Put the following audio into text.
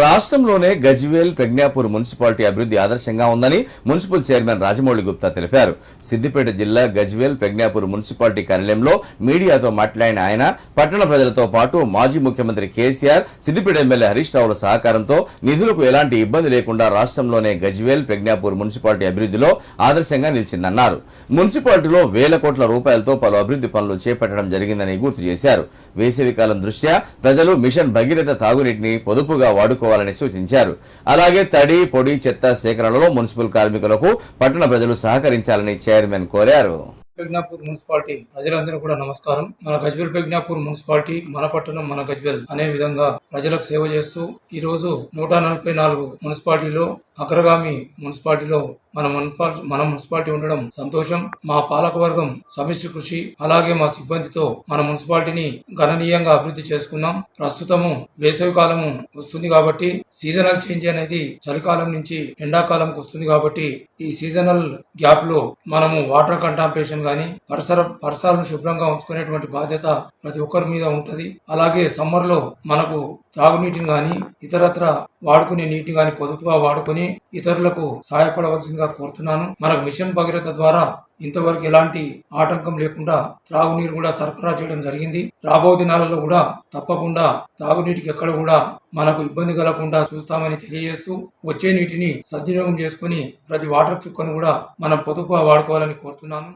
రాష్ట్రంలోనే గజ్వేల్ ప్రజ్ఞాపూర్ మున్సిపాలిటీ అభివృద్ధి ఆదర్శంగా ఉందని మున్సిపల్ చైర్మన్ రాజమౌళి గుప్తా తెలిపారు. సిద్దిపేట జిల్లా గజ్వేల్ ప్రజ్ఞాపూర్ మున్సిపాలిటీ కార్యాలయంలో మీడియాతో మాట్లాడిన ఆయన పట్టణ ప్రజలతో పాటు మాజీ ముఖ్యమంత్రి కేసీఆర్ సిద్దిపేట ఎమ్మెల్యే హరీష్ రావుల సహకారంతో నిధులకు ఎలాంటి ఇబ్బంది లేకుండా రాష్ట్రంలోనే గజ్వేల్ ప్రజ్ఞాపూర్ మున్సిపాలిటీ అభివృద్ధిలో ఆదర్శంగా నిలిచిందన్నారు. మున్సిపాలిటీలో వేల కోట్ల రూపాయలతో పలు అభివృద్ధి పనులు చేపట్టడం జరిగిందని గుర్తు చేశారు. వేసవికాలం దృష్ట్యా ప్రజలు మిషన్ భగీరథ తాగునీటిని పొదుపుగా చేసుకోవాలని సూచించారు. అలాగే తడి పొడి చెత్త సేకరణలో మున్సిపల్ కార్మికులకు పట్టణ ప్రజలు సహకరించాలని చైర్మన్ కోరారు. ప్రజ్ఞాపూర్ మున్సిపాలిటీ ప్రజలందరూ కూడా నమస్కారం. మన గజ్వెల్ ప్రజ్ఞాపూర్ మున్సిపాలిటీ మన పట్టణం మన గజ్వెల్ అనే విధంగా ప్రజలకు సేవ చేస్తూ ఈ రోజు నూట నలభై నాలుగు మున్సిపాలిటీలో అగ్రగామి మున్సిపాలిటీలో మన మున్సిపాలిటీ మన మున్సిపాలిటీ ఉండడం సంతోషం. మా పాలకవర్గం సమిష్టి కృషి అలాగే మా సిబ్బందితో మన మున్సిపాలిటీని గణనీయంగా అభివృద్ధి చేసుకున్నాం. ప్రస్తుతము వేసవి కాలము వస్తుంది కాబట్టి సీజనల్ చేంజ్ అనేది చలికాలం నుంచి ఎండాకాలంకి వస్తుంది కాబట్టి ఈ సీజనల్ గ్యాప్లో మనము వాటర్ కంటాంపేషన్ కానీ పరిసర పరిసరాలను శుభ్రంగా ఉంచుకునేటువంటి బాధ్యత ప్రతి ఒక్కరి మీద ఉంటుంది. అలాగే సమ్మర్లో మనకు త్రాగునీటిని కానీ ఇతరత్ర వాడుకునే నీటిని కానీ పొదుపుగా వాడుకొని ఇతరులకు సహాయపడవలసిందిగా కోరుతున్నాను. మనకు మిషన్ భగీరథ ద్వారా ఇంతవరకు ఎలాంటి ఆటంకం లేకుండా త్రాగునీరు కూడా సరఫరా చేయడం జరిగింది. రాబో దినాలలో కూడా తప్పకుండా తాగునీటికి ఎక్కడ కూడా మనకు ఇబ్బంది కలగకుండా చూస్తామని తెలియజేస్తూ వచ్చే నీటిని సద్వినియోగం చేసుకుని ప్రతి వాటర్ చుక్కను కూడా మనం పొదుపుగా వాడుకోవాలని కోరుతున్నాను.